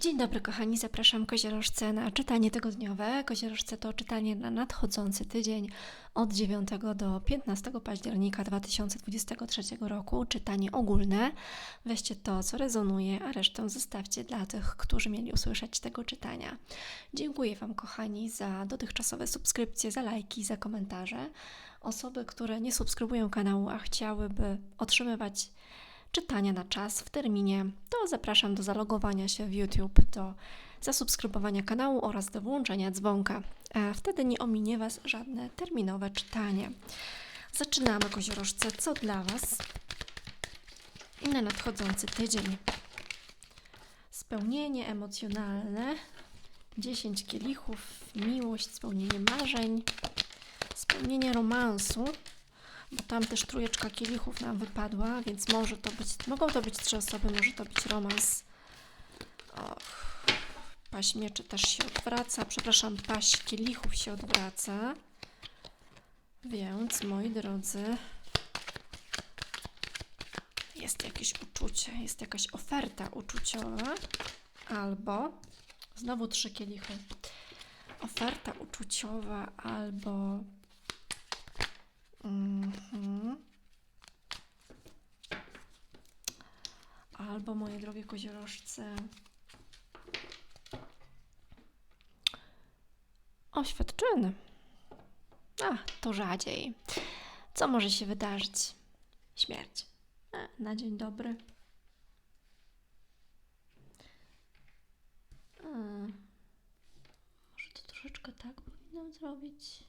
Dzień dobry kochani, zapraszam Koziorożce na czytanie tygodniowe. Koziorożce to czytanie na nadchodzący tydzień od 9 do 15 października 2023 roku. Czytanie ogólne. Weźcie to, co rezonuje, a resztę zostawcie dla tych, którzy mieli usłyszeć tego czytania. Dziękuję Wam kochani za dotychczasowe subskrypcje, za lajki, za komentarze. Osoby, które nie subskrybują kanału, a chciałyby otrzymywać czytania na czas w terminie, to zapraszam do zalogowania się w YouTube, do zasubskrybowania kanału oraz do włączenia dzwonka. E, Wtedy nie ominie Was żadne terminowe czytanie. Zaczynamy koziorożce, co dla Was? Na nadchodzący tydzień. Spełnienie emocjonalne, 10 kielichów, miłość, spełnienie marzeń, spełnienie romansu, bo tam też trójeczka kielichów nam wypadła, więc może to być, mogą to być trzy osoby, może to być romans. Och, paść mieczy też się odwraca, przepraszam, paść kielichów się odwraca. Więc, moi drodzy, jest jakieś uczucie, jest jakaś oferta uczuciowa, albo znowu trzy kielichy. Oferta uczuciowa, albo Mhm. Albo, moje drogie koziorożce, oświadczyny. A, to rzadziej. Co może się wydarzyć? Śmierć. A, na dzień dobry. A, może to troszeczkę tak powinnam zrobić.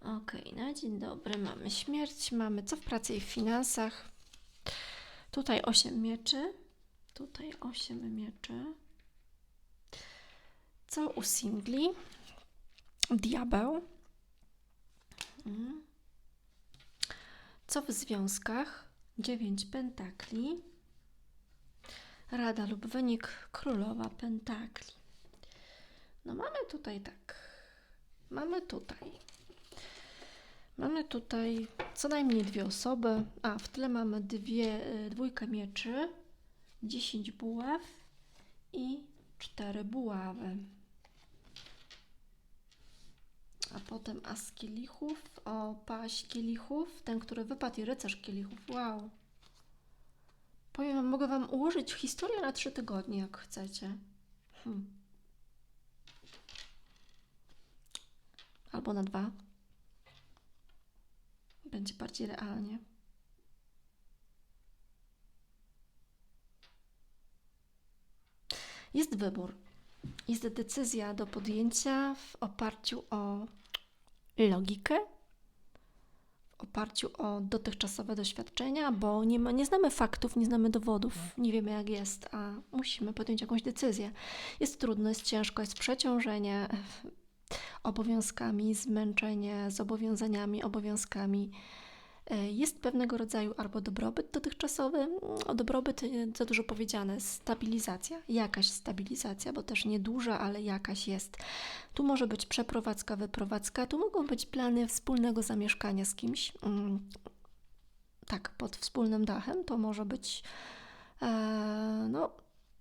Okej, na dzień dobry mamy śmierć, mamy co w pracy i w finansach. Tutaj 8 mieczy, tutaj 8 mieczy. Co u singli? Diabeł. Mhm. Co w związkach? 9 pentakli. Rada lub wynik królowa pentakli. No mamy tutaj tak. Mamy tutaj Mamy tutaj co najmniej dwie osoby. A, w tle mamy dwie, y, dwójkę mieczy, 10 buław i cztery buławy. A potem as kielichów, o paść kielichów, ten, który wypadł i rycerz kielichów. Wow. Powiem mogę wam ułożyć historię na trzy tygodnie, jak chcecie. Hmm. Albo na dwa będzie bardziej realnie. Jest wybór. Jest decyzja do podjęcia w oparciu o logikę, w oparciu o dotychczasowe doświadczenia, bo nie, ma, nie znamy faktów, nie znamy dowodów, nie wiemy jak jest, a musimy podjąć jakąś decyzję. Jest trudno, jest ciężko, jest przeciążenie obowiązkami, zmęczenie zobowiązaniami, obowiązkami. E, jest pewnego rodzaju albo dobrobyt dotychczasowy, o dobrobyt e, za dużo powiedziane, stabilizacja, jakaś stabilizacja, bo też nieduża, ale jakaś jest. Tu może być przeprowadzka, wyprowadzka, tu mogą być plany wspólnego zamieszkania z kimś, mm, tak, pod wspólnym dachem, to może być e, no,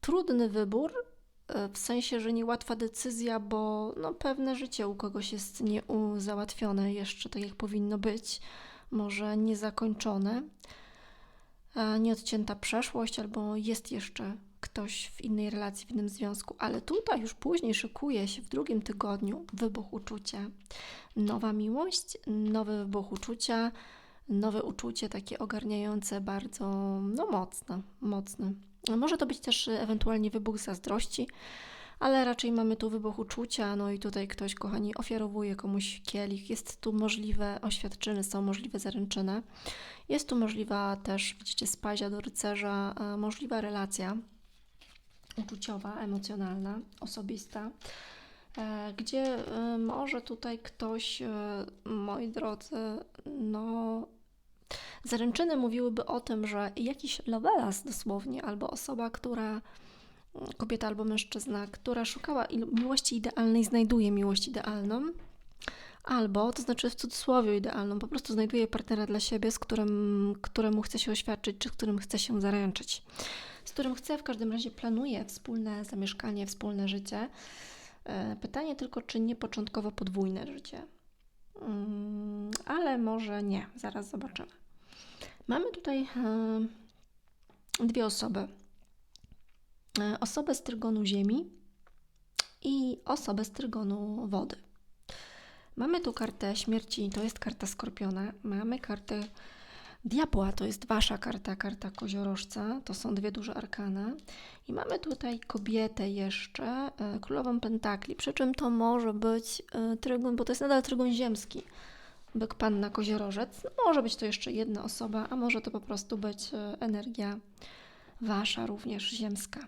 trudny wybór, w sensie, że niełatwa decyzja, bo no, pewne życie u kogoś jest niezałatwione jeszcze tak, jak powinno być, może niezakończone, nieodcięta przeszłość, albo jest jeszcze ktoś w innej relacji, w innym związku, ale tutaj już później szykuje się w drugim tygodniu wybuch uczucia. Nowa miłość, nowy wybuch uczucia, nowe uczucie takie ogarniające, bardzo no, mocne, mocne. Może to być też e, ewentualnie wybuch zazdrości, ale raczej mamy tu wybuch uczucia, no i tutaj ktoś, kochani, ofiarowuje komuś kielich. Jest tu możliwe oświadczyny, są możliwe zaręczyny. Jest tu możliwa też, widzicie, spazia do rycerza, możliwa relacja uczuciowa, emocjonalna, osobista, e, gdzie może tutaj ktoś, moi drodzy, no Zaręczyny mówiłyby o tym, że jakiś lovelas dosłownie, albo osoba, która, kobieta albo mężczyzna, która szukała miłości idealnej, znajduje miłość idealną, Albo, to znaczy w cudzysłowie idealną, po prostu znajduje partnera dla siebie, z którym, któremu chce się oświadczyć, czy z którym chce się zaręczyć. Z którym chce, w każdym razie planuje wspólne zamieszkanie, wspólne życie. E, pytanie tylko, czy nie początkowo podwójne życie. Mm, ale może nie, zaraz zobaczymy. Mamy tutaj e, dwie osoby. E, osobę z trygonu ziemi i osobę z trygonu wody. Mamy tu kartę śmierci, to jest karta skorpiona. Mamy kartę diabła, to jest wasza karta, karta koziorożca. To są dwie duże arkana. I mamy tutaj kobietę jeszcze, e, królową pentakli. Przy czym to może być e, trygon, bo to jest nadal trygon ziemski. Byk panna koziorożec. No, może być to jeszcze jedna osoba, a może to po prostu być e, energia wasza również ziemska.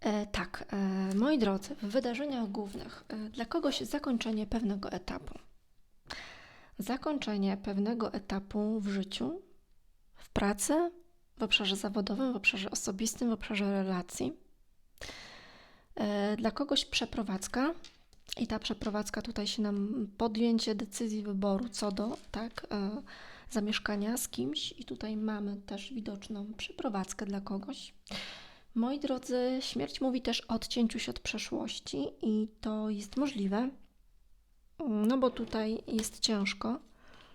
E, tak, e, moi drodzy, w wydarzeniach głównych e, dla kogoś zakończenie pewnego etapu. Zakończenie pewnego etapu w życiu, w pracy, w obszarze zawodowym, w obszarze osobistym, w obszarze relacji. E, Dla kogoś przeprowadzka i ta przeprowadzka tutaj się nam podjęcie decyzji wyboru co do tak, e, zamieszkania z kimś i tutaj mamy też widoczną przeprowadzkę dla kogoś. Moi drodzy, śmierć mówi też o odcięciu się od przeszłości i to jest możliwe, no bo tutaj jest ciężko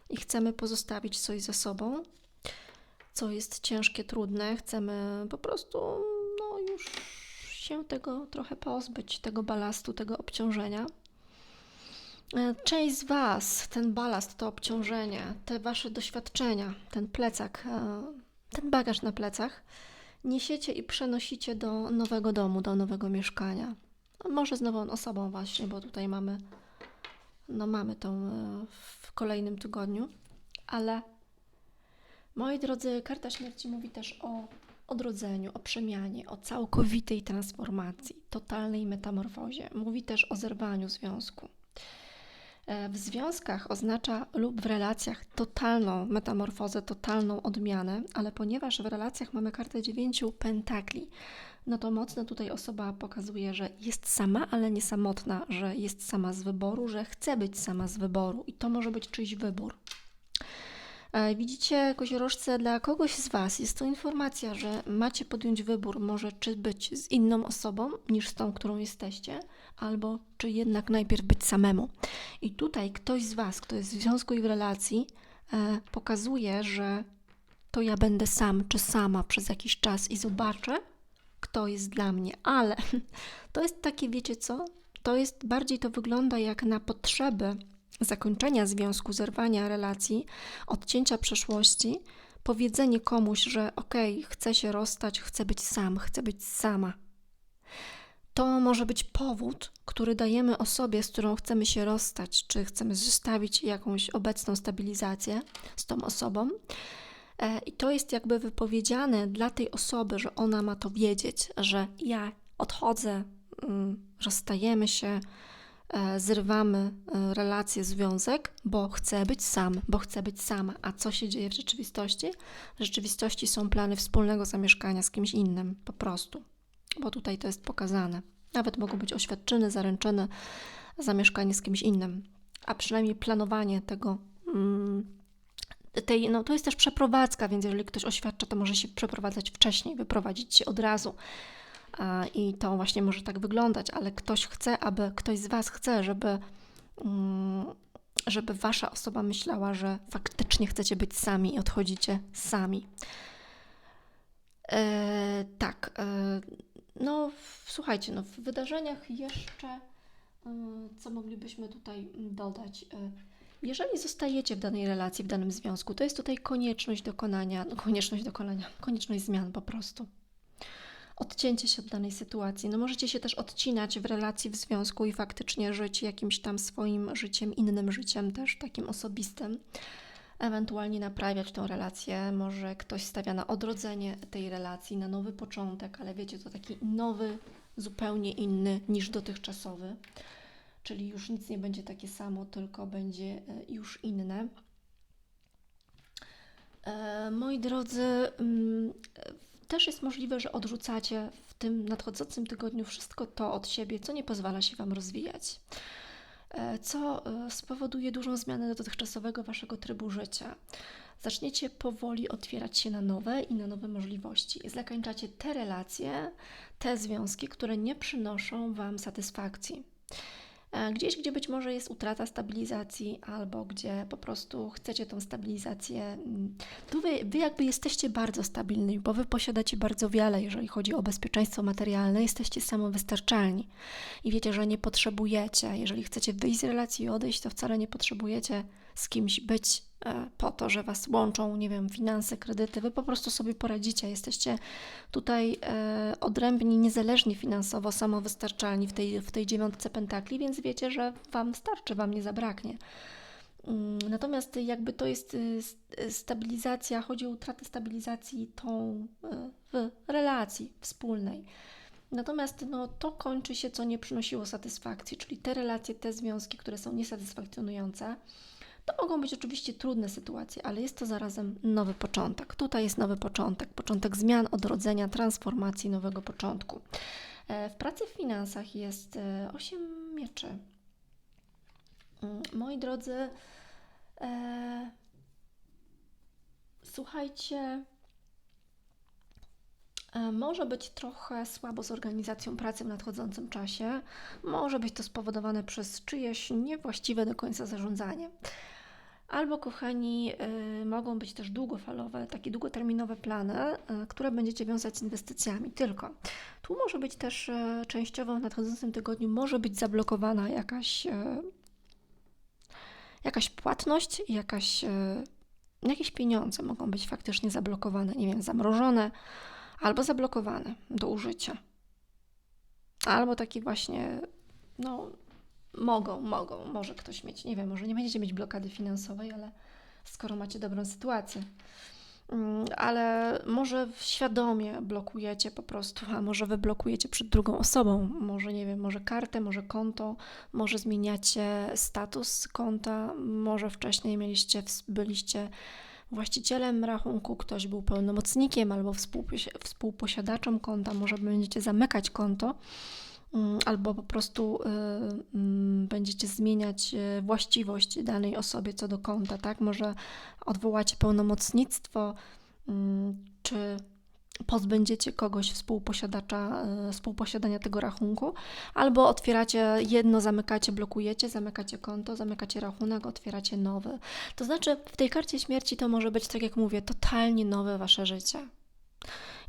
i chcemy pozostawić coś za sobą, co jest ciężkie, trudne. Chcemy po prostu no, już się tego trochę pozbyć, tego balastu, tego obciążenia. E, Część z Was, ten balast, to obciążenie, te Wasze doświadczenia, ten plecak, e, ten bagaż na plecach niesiecie i przenosicie do nowego domu, do nowego mieszkania. Może z nową osobą właśnie, bo tutaj mamy, no mamy tą e, w kolejnym tygodniu, ale moi drodzy, karta śmierci mówi też o odrodzeniu, o przemianie, o całkowitej transformacji, totalnej metamorfozie. Mówi też o zerwaniu związku. E, W związkach oznacza lub w relacjach totalną metamorfozę, totalną odmianę, ale ponieważ w relacjach mamy kartę dziewięciu pentakli, no to mocno tutaj osoba pokazuje, że jest sama, ale nie samotna, że jest sama z wyboru, że chce być sama z wyboru i to może być czyjś wybór. E, Widzicie, koziorożce, dla kogoś z Was jest to informacja, że macie podjąć wybór, może czy być z inną osobą niż z tą, którą jesteście, albo czy jednak najpierw być samemu. I tutaj ktoś z Was, kto jest w związku i w relacji, e, pokazuje, że to ja będę sam czy sama przez jakiś czas i zobaczę, kto jest dla mnie. Ale to jest takie, wiecie co? To jest bardziej to wygląda jak na potrzeby zakończenia związku, zerwania relacji, odcięcia przeszłości, powiedzenie komuś, że okej, chcę się rozstać, chcę być sam, chcę być sama. To może być powód, który dajemy osobie, z którą chcemy się rozstać, czy chcemy zostawić jakąś obecną stabilizację z tą osobą. E, I to jest jakby wypowiedziane dla tej osoby, że ona ma to wiedzieć, że ja odchodzę, mm, rozstajemy się, e, zrywamy e, relację, związek, bo chcę być sam, bo chcę być sama. A co się dzieje w rzeczywistości? W rzeczywistości są plany wspólnego zamieszkania z kimś innym, po prostu, bo tutaj to jest pokazane. Nawet mogą być oświadczyny, zaręczyny, zamieszkanie z kimś innym, a przynajmniej planowanie tego. Mm, tej, no to jest też przeprowadzka, więc jeżeli ktoś oświadcza, to może się przeprowadzać wcześniej, wyprowadzić się od razu. I to właśnie może tak wyglądać, ale ktoś chce, aby ktoś z Was chce, żeby, mm, żeby Wasza osoba myślała, że faktycznie chcecie być sami i odchodzicie sami. E, tak, e, no słuchajcie, no w wydarzeniach jeszcze, e, co moglibyśmy tutaj dodać? Jeżeli zostajecie w danej relacji, w danym związku, to jest tutaj konieczność dokonania, no konieczność dokonania, konieczność zmian po prostu. Odcięcie się od danej sytuacji. No możecie się też odcinać w relacji, w związku i faktycznie żyć jakimś tam swoim życiem, innym życiem też takim osobistym. Ewentualnie naprawiać tą relację. Może ktoś stawia na odrodzenie tej relacji, na nowy początek, ale wiecie, to taki nowy, zupełnie inny niż dotychczasowy czyli już nic nie będzie takie samo, tylko będzie e, już inne. E, Moi drodzy, mm, e, też jest możliwe, że odrzucacie w tym nadchodzącym tygodniu wszystko to od siebie, co nie pozwala się Wam rozwijać. co spowoduje dużą zmianę do dotychczasowego waszego trybu życia. Zaczniecie powoli otwierać się na nowe i na nowe możliwości. Zakańczacie te relacje, te związki, które nie przynoszą wam satysfakcji. E, gdzieś, gdzie być może jest utrata stabilizacji, albo gdzie po prostu chcecie tą stabilizację. Mm, tu wy, wy jakby jesteście bardzo stabilni, bo wy posiadacie bardzo wiele, jeżeli chodzi o bezpieczeństwo materialne, jesteście samowystarczalni i wiecie, że nie potrzebujecie, jeżeli chcecie wyjść z relacji i odejść, to wcale nie potrzebujecie z kimś być po to, że was łączą, nie wiem, finanse, kredyty. Wy po prostu sobie poradzicie. Jesteście tutaj e, odrębni, niezależni finansowo, samowystarczalni w tej, w tej dziewiątce pentakli, więc wiecie, że wam starczy, wam nie zabraknie. Mm, natomiast jakby to jest y, stabilizacja, chodzi o utratę stabilizacji tą y, w relacji wspólnej. Natomiast no, to kończy się, co nie przynosiło satysfakcji, czyli te relacje, te związki, które są niesatysfakcjonujące, to mogą być oczywiście trudne sytuacje, ale jest to zarazem nowy początek. Tutaj jest nowy początek, początek zmian, odrodzenia, transformacji, nowego początku. E, w pracy w finansach jest 8 e, mieczy. Mm, moi drodzy, e, słuchajcie, może być trochę słabo z organizacją pracy w nadchodzącym czasie. Może być to spowodowane przez czyjeś niewłaściwe do końca zarządzanie. Albo, kochani, y, mogą być też długofalowe, takie długoterminowe plany, y, które będziecie wiązać z inwestycjami. Tylko tu może być też częściowo w nadchodzącym tygodniu, może być zablokowana jakaś, jakaś płatność, jakaś, jakieś pieniądze mogą być faktycznie zablokowane, nie wiem, zamrożone albo zablokowane do użycia. Albo taki właśnie, no, Mogą, mogą, może ktoś mieć, nie wiem, może nie będziecie mieć blokady finansowej, ale skoro macie dobrą sytuację. Mm, ale może świadomie blokujecie po prostu, a może wy blokujecie przed drugą osobą, może nie wiem, może kartę, może konto, może zmieniacie status konta, może wcześniej mieliście, byliście właścicielem rachunku, ktoś był pełnomocnikiem albo współposiadaczem konta, może będziecie zamykać konto Mm, albo po prostu y, mm, będziecie zmieniać y, właściwość danej osobie co do konta, tak? Może odwołacie pełnomocnictwo, mm, czy pozbędziecie kogoś współposiadacza, y, współposiadania tego rachunku, albo otwieracie jedno, zamykacie, blokujecie, zamykacie konto, zamykacie rachunek, otwieracie nowy. To znaczy, w tej karcie śmierci to może być, tak jak mówię, totalnie nowe wasze życie.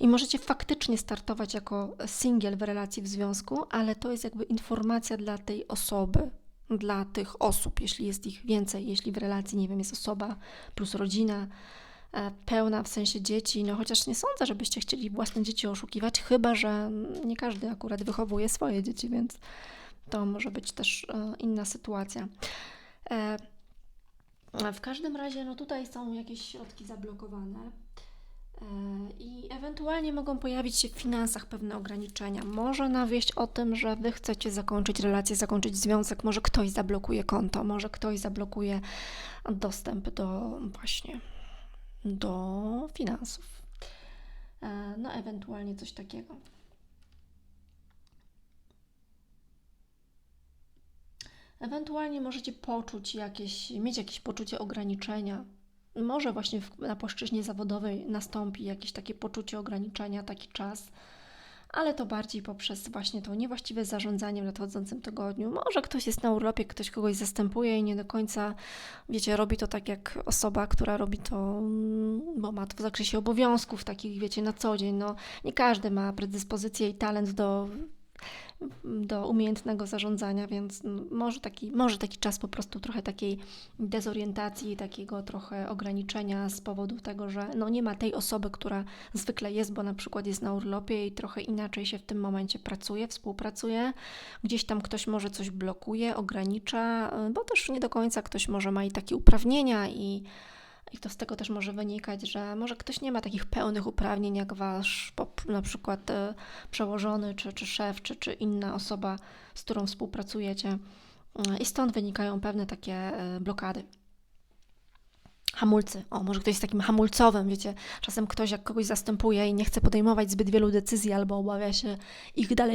I możecie faktycznie startować jako singiel w relacji w związku, ale to jest jakby informacja dla tej osoby, dla tych osób, jeśli jest ich więcej, jeśli w relacji, nie wiem, jest osoba plus rodzina e, pełna w sensie dzieci, no chociaż nie sądzę, żebyście chcieli własne dzieci oszukiwać, chyba że nie każdy akurat wychowuje swoje dzieci, więc to może być też e, inna sytuacja. E, w każdym razie, no tutaj są jakieś środki zablokowane. E, I ewentualnie mogą pojawić się w finansach pewne ograniczenia. Może na wieść o tym, że Wy chcecie zakończyć relację, zakończyć związek, może ktoś zablokuje konto, może ktoś zablokuje dostęp do właśnie do finansów. E, no, ewentualnie coś takiego. Ewentualnie możecie poczuć jakieś, mieć jakieś poczucie ograniczenia może właśnie w, na płaszczyźnie zawodowej nastąpi jakieś takie poczucie ograniczenia, taki czas, ale to bardziej poprzez właśnie to niewłaściwe zarządzanie w nadchodzącym tygodniu. Może ktoś jest na urlopie, ktoś kogoś zastępuje i nie do końca, wiecie, robi to tak jak osoba, która robi to, mm, bo ma to w zakresie obowiązków takich, wiecie, na co dzień. No, nie każdy ma predyspozycję i talent do do umiejętnego zarządzania, więc może taki, może taki czas po prostu trochę takiej dezorientacji, takiego trochę ograniczenia z powodu tego, że no nie ma tej osoby, która zwykle jest, bo na przykład jest na urlopie i trochę inaczej się w tym momencie pracuje, współpracuje. Gdzieś tam ktoś może coś blokuje, ogranicza, bo też nie do końca ktoś może ma i takie uprawnienia i i to z tego też może wynikać, że może ktoś nie ma takich pełnych uprawnień jak wasz na przykład e, przełożony, czy, czy szef, czy, czy inna osoba, z którą współpracujecie. E, I stąd wynikają pewne takie e, blokady. Hamulcy. O, może ktoś jest takim hamulcowym, wiecie, czasem ktoś jak kogoś zastępuje i nie chce podejmować zbyt wielu decyzji albo obawia się ich dale,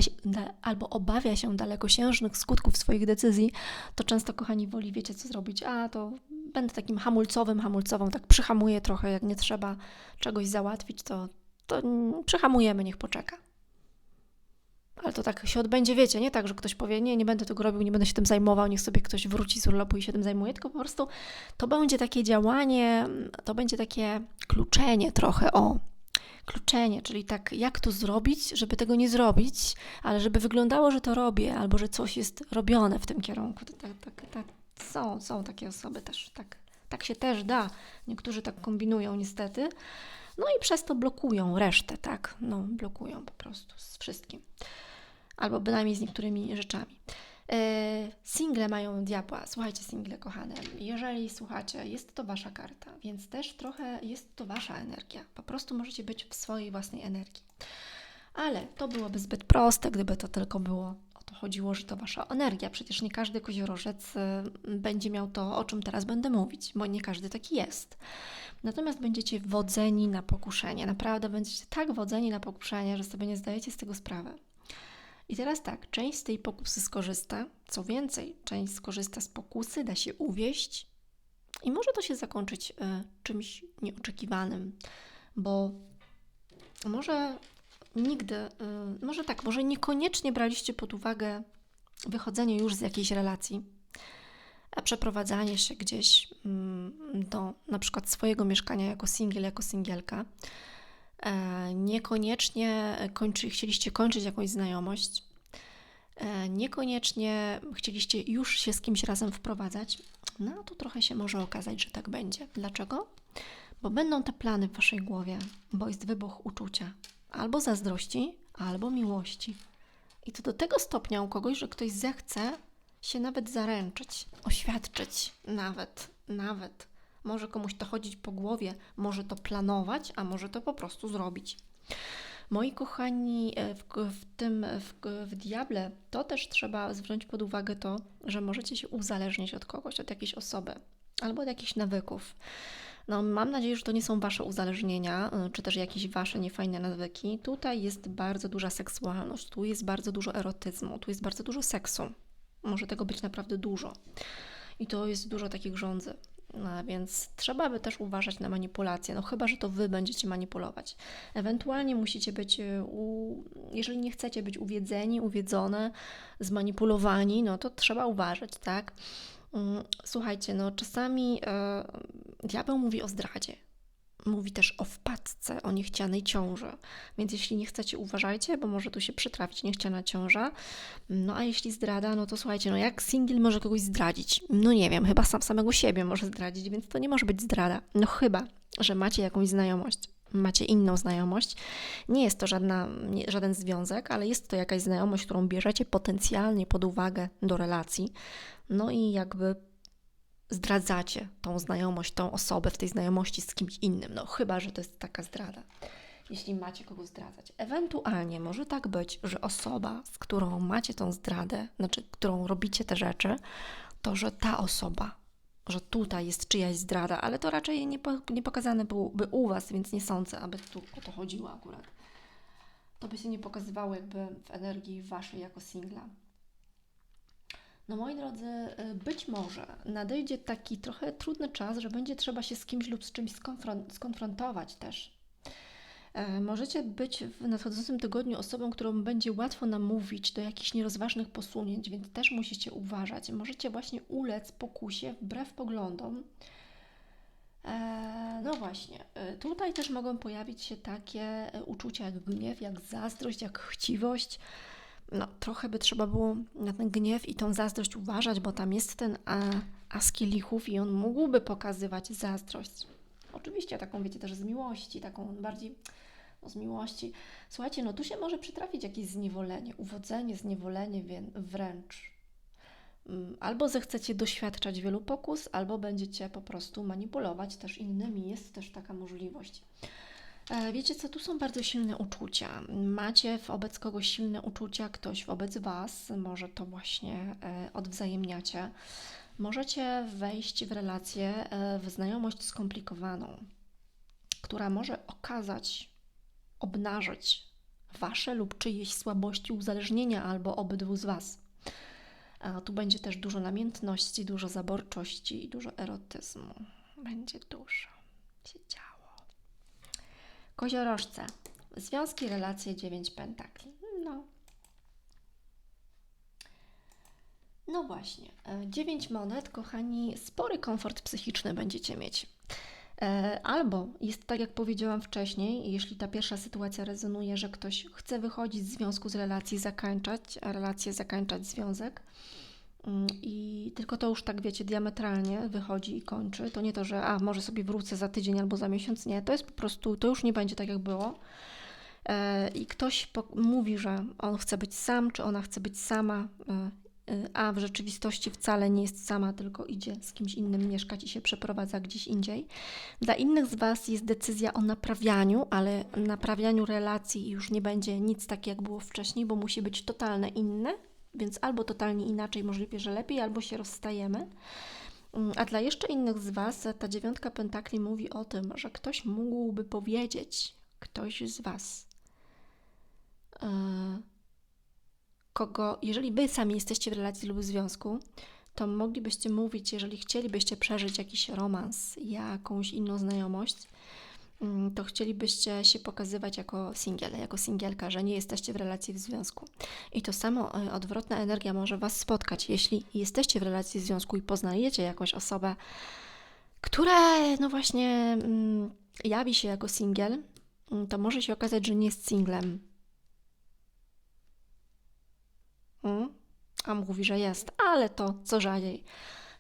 albo obawia się dalekosiężnych skutków swoich decyzji, to często, kochani, woli, wiecie, co zrobić? A, to będę takim hamulcowym, hamulcową, tak przyhamuję trochę, jak nie trzeba czegoś załatwić, to, to przyhamujemy, niech poczeka. Ale to tak się odbędzie, wiecie, nie tak, że ktoś powie, nie, nie będę tego robił, nie będę się tym zajmował, niech sobie ktoś wróci z urlopu i się tym zajmuje, tylko po prostu to będzie takie działanie, to będzie takie kluczenie trochę, o, kluczenie, czyli tak, jak to zrobić, żeby tego nie zrobić, ale żeby wyglądało, że to robię, albo że coś jest robione w tym kierunku. Tak, tak, tak, są, są takie osoby też, tak, tak się też da. Niektórzy tak kombinują niestety. No i przez to blokują resztę, tak? No, blokują po prostu z wszystkim albo bynajmniej z niektórymi rzeczami. E, single mają diabła. Słuchajcie, single kochane, jeżeli słuchacie, jest to wasza karta, więc też trochę jest to wasza energia. Po prostu możecie być w swojej własnej energii. Ale to byłoby zbyt proste, gdyby to tylko było o to chodziło, że to wasza energia. Przecież nie każdy koziorożec y, będzie miał to, o czym teraz będę mówić, bo nie każdy taki jest. Natomiast będziecie wodzeni na pokuszenie. Naprawdę będziecie tak wodzeni na pokuszenie, że sobie nie zdajecie z tego sprawy. I teraz tak, część z tej pokusy skorzysta, co więcej, część skorzysta z pokusy, da się uwieść i może to się zakończyć y, czymś nieoczekiwanym, bo może nigdy, y, może tak, może niekoniecznie braliście pod uwagę wychodzenie już z jakiejś relacji, a przeprowadzanie się gdzieś y, do na przykład swojego mieszkania jako singiel, jako singielka niekoniecznie kończy, chcieliście kończyć jakąś znajomość, e, niekoniecznie chcieliście już się z kimś razem wprowadzać, no to trochę się może okazać, że tak będzie. Dlaczego? Bo będą te plany w waszej głowie, bo jest wybuch uczucia albo zazdrości, albo miłości. I to do tego stopnia u kogoś, że ktoś zechce się nawet zaręczyć, oświadczyć, nawet, nawet może komuś to chodzić po głowie, może to planować, a może to po prostu zrobić. Moi kochani, e, w, w tym w, w diable to też trzeba zwrócić pod uwagę to, że możecie się uzależnić od kogoś, od jakiejś osoby albo od jakichś nawyków. No, mam nadzieję, że to nie są Wasze uzależnienia, e, czy też jakieś Wasze niefajne nawyki. Tutaj jest bardzo duża seksualność, tu jest bardzo dużo erotyzmu, tu jest bardzo dużo seksu. Może tego być naprawdę dużo. I to jest dużo takich rządzy. No, więc trzeba by też uważać na manipulację, no chyba, że to Wy będziecie manipulować. Ewentualnie musicie być, y, u, jeżeli nie chcecie być uwiedzeni, uwiedzone, zmanipulowani, no to trzeba uważać, tak? Mm, słuchajcie, no czasami e, diabeł mówi o zdradzie mówi też o wpadce, o niechcianej ciąży. Więc jeśli nie chcecie, uważajcie, bo może tu się przytrafić niechciana ciąża. No a jeśli zdrada, no to słuchajcie, no jak single może kogoś zdradzić? No nie wiem, chyba sam samego siebie może zdradzić, więc to nie może być zdrada. No chyba, że macie jakąś znajomość macie inną znajomość. Nie jest to żadna, nie, żaden związek, ale jest to jakaś znajomość, którą bierzecie potencjalnie pod uwagę do relacji. No i jakby zdradzacie tą znajomość, tą osobę w tej znajomości z kimś innym. No chyba, że to jest taka zdrada. Jeśli macie kogo zdradzać. Ewentualnie może tak być, że osoba, z którą macie tą zdradę, znaczy którą robicie te rzeczy, to że ta osoba, że tutaj jest czyjaś zdrada, ale to raczej nie, po, nie pokazane byłoby u Was, więc nie sądzę, aby tu o to chodziło akurat. To by się nie pokazywało jakby w energii Waszej jako singla. No moi drodzy, y, być może nadejdzie taki trochę trudny czas, że będzie trzeba się z kimś lub z czymś skonfrontować też. E, możecie być w nadchodzącym tygodniu osobą, którą będzie łatwo namówić do jakichś nierozważnych posunięć, więc też musicie uważać. Możecie właśnie ulec pokusie wbrew poglądom. E, no właśnie, e, tutaj też mogą pojawić się takie uczucia jak gniew, jak zazdrość, jak chciwość no, trochę by trzeba było na ten gniew i tą zazdrość uważać, bo tam jest ten a, as kielichów i on mógłby pokazywać zazdrość. Oczywiście taką, wiecie, też z miłości, taką bardziej no, z miłości. Słuchajcie, no tu się może przytrafić jakieś zniewolenie, uwodzenie, zniewolenie wręcz. Mm, albo zechcecie doświadczać wielu pokus, albo będziecie po prostu manipulować też innymi. Jest też taka możliwość. E, wiecie co, tu są bardzo silne uczucia. Macie wobec kogoś silne uczucia, ktoś wobec Was, może to właśnie e, odwzajemniacie. Możecie wejść w relację, e, w znajomość skomplikowaną, która może okazać, obnażyć Wasze lub czyjeś słabości uzależnienia albo obydwu z Was. A tu będzie też dużo namiętności, dużo zaborczości i dużo erotyzmu. Będzie dużo się działo. Koziorożce. Związki, relacje, dziewięć pentakli. No. No właśnie. e, Dziewięć monet, kochani, spory komfort psychiczny będziecie mieć. E, Albo jest tak, jak powiedziałam wcześniej, jeśli ta pierwsza sytuacja rezonuje, że ktoś chce wychodzić z związku, z relacji, zakończać relację, zakończać związek. Mm, I tylko to już tak wiecie, diametralnie wychodzi i kończy. To nie to, że a może sobie wrócę za tydzień albo za miesiąc. Nie, to jest po prostu, to już nie będzie tak, jak było. E, I ktoś mówi, że on chce być sam, czy ona chce być sama, e, e, a w rzeczywistości wcale nie jest sama, tylko idzie z kimś innym mieszkać i się przeprowadza gdzieś indziej. Dla innych z Was jest decyzja o naprawianiu, ale naprawianiu relacji już nie będzie nic tak, jak było wcześniej, bo musi być totalne inne, więc albo totalnie inaczej, możliwe, że lepiej, albo się rozstajemy. Mm, A dla jeszcze innych z Was ta dziewiątka pentakli mówi o tym, że ktoś mógłby powiedzieć, ktoś z Was, e, kogo, jeżeli Wy sami jesteście w relacji lub związku, to moglibyście mówić, jeżeli chcielibyście przeżyć jakiś romans, jakąś inną znajomość, to chcielibyście się pokazywać jako singiel, jako singielka, że nie jesteście w relacji w związku. I to samo e, odwrotna energia może Was spotkać, jeśli jesteście w relacji w związku i poznajecie jakąś osobę, która, no właśnie, mm, jawi się jako singiel, mm, to może się okazać, że nie jest singlem. Mm? A mówi, że jest, ale to co rzadziej.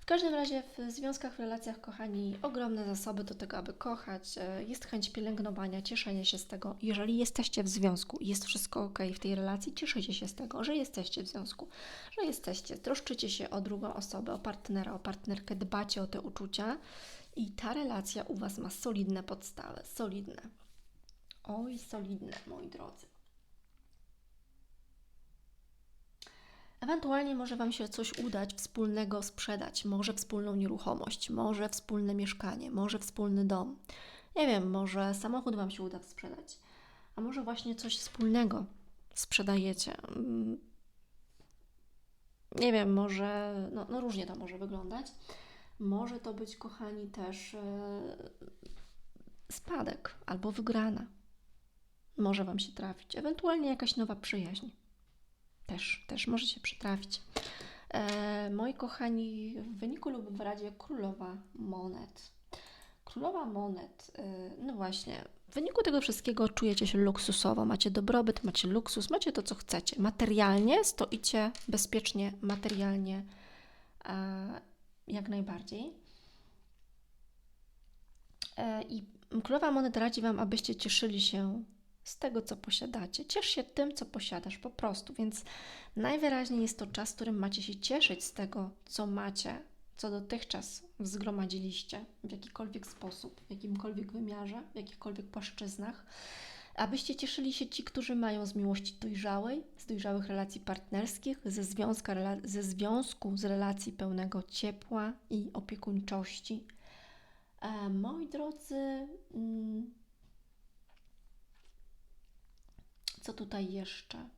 W każdym razie w związkach, w relacjach, kochani, ogromne zasoby do tego, aby kochać. e, Jest chęć pielęgnowania, cieszenia się z tego. Jeżeli jesteście w związku jest wszystko ok w tej relacji, cieszycie się z tego, że jesteście w związku, że jesteście, troszczycie się o drugą osobę, o partnera, o partnerkę, dbacie o te uczucia i ta relacja u Was ma solidne podstawy, solidne. Oj, solidne, moi drodzy. Ewentualnie może Wam się coś udać wspólnego sprzedać, może wspólną nieruchomość, może wspólne mieszkanie, może wspólny dom. Nie wiem, może samochód Wam się uda sprzedać, a może właśnie coś wspólnego sprzedajecie. Mm, Nie wiem, może, no, no różnie to może wyglądać. Może to być, kochani, też e, spadek albo wygrana. Może Wam się trafić, ewentualnie jakaś nowa przyjaźń też, też może się przytrafić. E, moi kochani, w wyniku lub w radzie królowa monet. Królowa monet, e, no właśnie, w wyniku tego wszystkiego czujecie się luksusowo, macie dobrobyt, macie luksus, macie to, co chcecie. Materialnie stoicie bezpiecznie, materialnie e, jak najbardziej. E, I królowa monet radzi Wam, abyście cieszyli się z tego, co posiadacie. Ciesz się tym, co posiadasz po prostu, więc najwyraźniej jest to czas, w którym macie się cieszyć z tego, co macie, co dotychczas zgromadziliście w jakikolwiek sposób, w jakimkolwiek wymiarze, w jakichkolwiek płaszczyznach. Abyście cieszyli się ci, którzy mają z miłości dojrzałej, z dojrzałych relacji partnerskich, ze, związka, ze związku, z relacji pełnego ciepła i opiekuńczości. E, moi drodzy, mm, co tutaj jeszcze?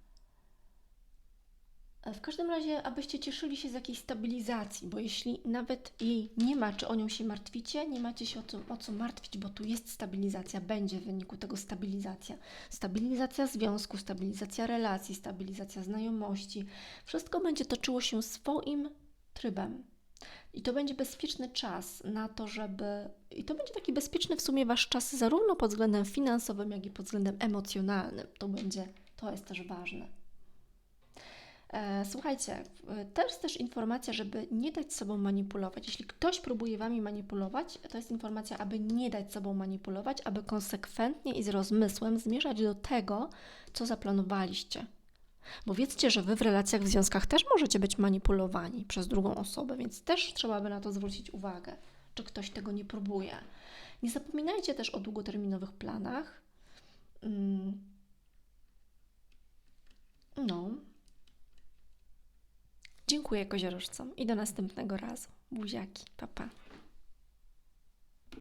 E, W każdym razie, abyście cieszyli się z jakiejś stabilizacji, bo jeśli nawet jej nie ma, czy o nią się martwicie, nie macie się o co, o co martwić, bo tu jest stabilizacja, będzie w wyniku tego stabilizacja. Stabilizacja związku, stabilizacja relacji, stabilizacja znajomości. Wszystko będzie toczyło się swoim trybem. I to będzie bezpieczny czas na to, żeby. I to będzie taki bezpieczny w sumie wasz czas, zarówno pod względem finansowym, jak i pod względem emocjonalnym. To będzie, to jest też ważne. E, Słuchajcie, jest też informacja, żeby nie dać sobą manipulować. Jeśli ktoś próbuje wami manipulować, to jest informacja, aby nie dać sobą manipulować, aby konsekwentnie i z rozmysłem zmierzać do tego, co zaplanowaliście. Bo wiedzcie, że wy w relacjach, w związkach też możecie być manipulowani przez drugą osobę, więc też trzeba by na to zwrócić uwagę, czy ktoś tego nie próbuje. Nie zapominajcie też o długoterminowych planach. Mm. No. Dziękuję koziorożcom i do następnego razu. Buziaki, papa. Pa.